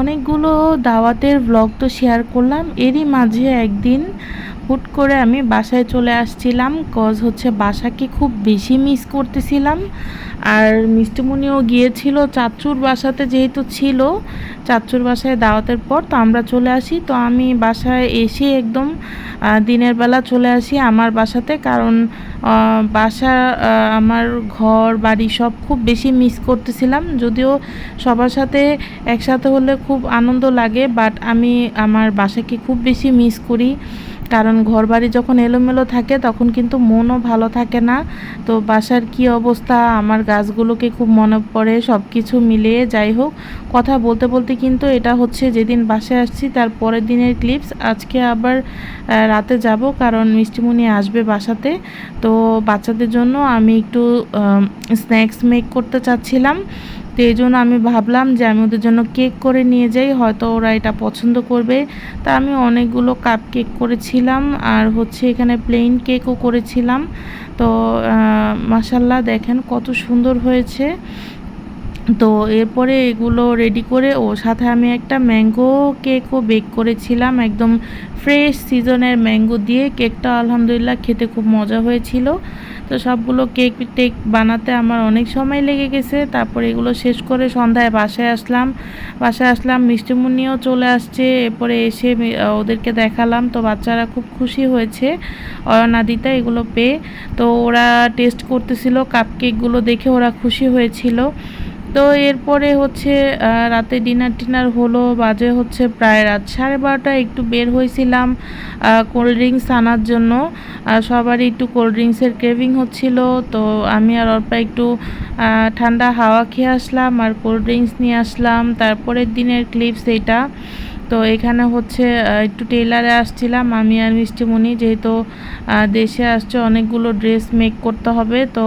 অনেকগুলো দাওয়াতের ব্লগ তো শেয়ার করলাম। এরই মাঝে একদিন হুট করে আমি বাসায় চলে আসছিলাম। কজ হচ্ছে বাসাকে খুব বেশি মিস করতেছিলাম। আর মিষ্টিমণিও গিয়েছিল চাচুর বাসাতে যেহেতু ছিল। চাচুর বাসায় দাওয়াতের পর তো আমরা চলে আসি। তো আমি বাসায় এসে একদম দিনের বেলা চলে আসি আমার বাসাতে। কারণ বাসা আমার ঘর, বাড়ি সব খুব বেশি মিস করতেছিলাম। যদিও সবার সাথে একসাথে হলে খুব আনন্দ লাগে বাট আমি আমার বাসাকে খুব বেশি মিস করি। কারণ ঘর বাড়ি যখন এলোমেলো থাকে, তখন কিন্তু মনও ভালো থাকে না। তো বাসার কি অবস্থা? আমার গাছগুলোকে খুব মনে পড়ে সব কিছু মিলিয়ে। যাই হোক, কথা বলতে বলতে কিন্তু এটা হচ্ছে যেদিন বাসায় আসছি, তার পরের দিনের ক্লিপস আজকে আবার রাতে যাব কারণ মিষ্টিমণি আসবে বাসাতে। তো বাচ্চাদের জন্য আমি একটু স্ন্যাক্স মেক করতে চাচ্ছিলাম। তো এই জন্য আমি ভাবলাম যে আমি ওদের জন্য কেক করে নিয়ে যাই, হয়তো ওরা এটা পছন্দ করবে। তা আমি অনেকগুলো কাপ কেক করেছিলাম আর হচ্ছে এখানে প্লেন কেকও করেছিলাম। তো মাসাল্লাহ দেখেন কত সুন্দর হয়েছে। তো এরপরে এগুলো রেডি করে ও সাথে আমি একটা ম্যাঙ্গো কেকও বেক করেছিলাম, একদম ফ্রেশ সিজনের ম্যাঙ্গো দিয়ে। কেকটা আলহামদুলিল্লাহ খেতে খুব মজা হয়েছিল। তো সবগুলো কেক টেক বানাতে আমার অনেক সময় লেগে গেছে। তারপরে এগুলো শেষ করে সন্ধ্যায় বাসায় আসলাম। বাসায় আসলাম মিষ্টিমুনিও চলে আসছে। এরপরে এসে ওদেরকে দেখালাম। তো বাচ্চারা খুব খুশি হয়েছে। অয়নাদিতা এগুলো পেয়ে। তো ওরা টেস্ট করতেছিল কাপ কেকগুলো দেখে ওরা খুশি হয়েছিল। তো এরপরে হচ্ছে রাতে ডিনার টিনার হলো, বাজে হচ্ছে প্রায় রাত সাড়ে বারোটা, একটু বের হয়েছিলাম কোল্ড ড্রিঙ্কস আনার জন্য। সবারই একটু কোল্ড ড্রিঙ্কসের ক্রেভিং হচ্ছিল, তো আমি আর অল্প একটু ঠান্ডা হাওয়া খেয়ে আসলাম, আর কোল্ড ড্রিঙ্কস নিয়ে আসলাম। তারপরের দিনের ক্লিপস এটা তো এখানে হচ্ছে একটু টেলারে আসছিলাম, আমি আর মিষ্টিমণি, যেহেতু দেশে আসছে, অনেকগুলো ড্রেস মেক করতে হবে। তো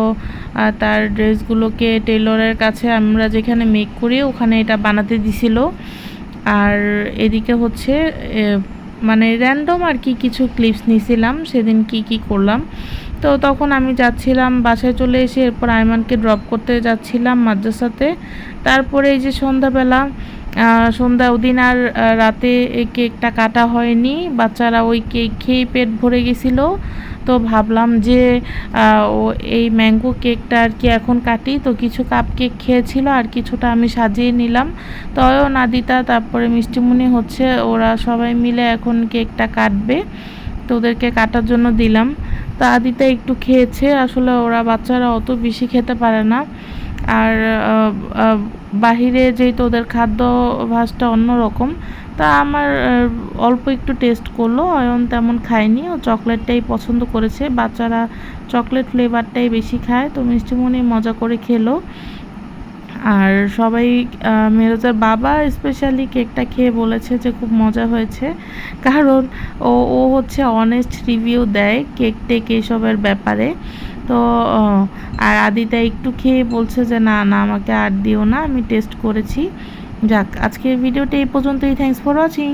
তার ড্রেসগুলোকে টেলরের কাছে আমরা যেখানে মেক করি, ওখানে এটা বানাতে দিছিল। আর এদিকে হচ্ছে মানে র্যান্ডম আর কি কিছু ক্লিপস নিয়েছিলাম সেদিন কি কি করলাম। তো তখন আমি যাচ্ছিলাম, বাসায় চলে এসে এরপর আয়মানকে ড্রপ করতে যাচ্ছিলাম মাদ্রাসাতে। তারপরে এই যে সন্ধ্যাবেলা সন্ধ্যা ওদিন আর রাতে এই কেকটা কাটা হয়নি। বাচ্চারা ওই কেক খেয়েই পেট ভরে গেছিল। তো ভাবলাম যে ও এই ম্যাঙ্গো কেকটা আর কি এখন কাটি। তো কিছু কাপ কেক খেয়েছিল আর কিছুটা আমি সাজিয়ে নিলাম। তো নাদিতা, তারপরে মিষ্টিমুনি হচ্ছে, ওরা সবাই মিলে এখন কেকটা কাটবে। তো ওদেরকে কাটার জন্য দিলাম। তো আদিতা একটু খেয়েছে। আসলে ওরা বাচ্চারা অত বেশি খেতে পারে না। আর বাহিরে যেহেতু ওদের খাদ্য ভাসটা অন্যরকম তা আমার অল্প একটু টেস্ট করল। অয়ন তেমন খায়নি, ও চকলেটটাই পছন্দ করেছে। বাচ্চারা চকলেট ফ্লেভারটাই বেশি খায়, তো মিষ্টিমণি মজা করে খেলো। আর সবাই মেরোজার বাবা স্পেশালি কেকটা খেয়ে বলেছে যে খুব মজা হয়েছে। কারণ ও ও হচ্ছে অনেস্ট রিভিউ দেয় কেক টেক এইসবের ব্যাপারে। তো আর আদিতা একটু খেয়ে বলছে যে, না না, আমাকে আর দিও না, আমি টেস্ট করেছি। যাক, আজকের ভিডিওটা এই পর্যন্তই। Thanks for watching